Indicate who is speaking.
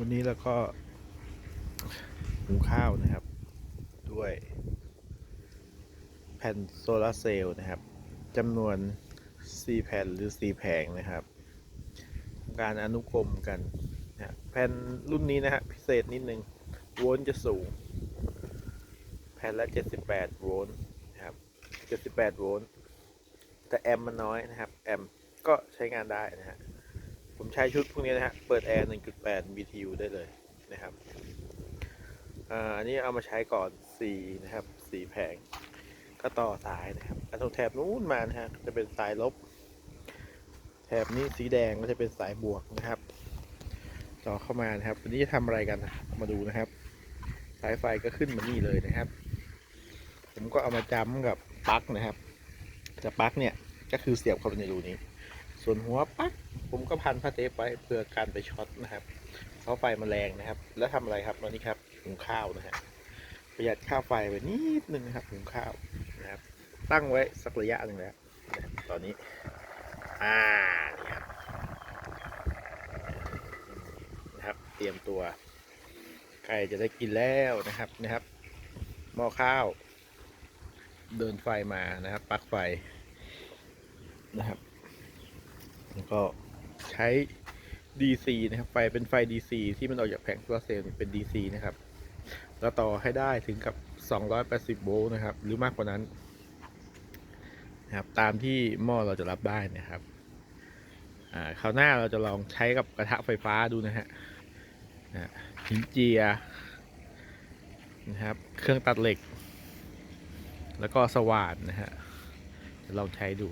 Speaker 1: วันนี้เราก็หุงข้าวนะครับ ด้วย แผ่นโซลาร์เซลล์นะครับจำนวน 4 แผ่นหรือ 4 แผงนะครับทำการอนุกรมกันนะแผ่นรุ่นนี้นะฮะพิเศษนิดนึงโวลต์จะสูง แผ่นละ 78 โวลต์นะครับ 78 โวลต์แต่แอมมันน้อยนะครับ แอมก็ใช้งานได้นะฮะ ผมใช้ชุดพวกนี้นะฮะ เปิดแอร์ 1.8 BTU ได้เลยนะครับ อันนี้เอามาใช้ก่อน 4 นะครับ 4 แผง ก็ต่อสายนะครับอันตรงแถบนู้นมานะฮะ จะเป็นสายลบ แถบนี้สีแดงก็จะเป็นสายบวกนะครับ ต่อเข้ามานะครับ วันนี้จะทำอะไรกัน มาดูนะครับ สายไฟก็ขึ้นมานี่เลยนะครับ ผมก็เอามาจ้ำกับปลั๊กนะครับ แต่ปลั๊กเนี่ย ก็คือเสียบเข้าไปในรูนี้ ส่วนหัวปั๊กผมก็พันผ้าเทปไว้เพื่อการไปช็อตนะครับเพราะไฟมันแรงนะครับ แล้วทำอะไรครับตอนนี้ครับหุงข้าวนะฮะประหยัดค่าไฟไปนิดนึงนะครับหุงข้าวนะครับ ตั้งไว้สักระยะหนึ่งแล้วตอนนี้อ่านี่ครับนะครับ เตรียมตัวใกล้จะได้กินแล้วนะครับนะครับหม้อข้าว เดินไฟมานะครับปลั๊กไฟนะครับ แล้วก็ใช้ DC นะครับ ไฟเป็นไฟ DC ที่มันออกจากแผงโซลาร์เซลล์เป็น DC นะครับแล้วต่อให้ได้ถึงกับ 280 โวลต์นะครับ หรือมากกว่านั้นนะครับ ตามที่หม้อเราจะรับได้นะครับอ่าคราวหน้าเราจะลองใช้กับกระทะไฟฟ้าดูนะฮะนะฮะหินเจียนะครับ เครื่องตัดเหล็ก แล้วก็สว่านนะฮะจะลองใช้ดู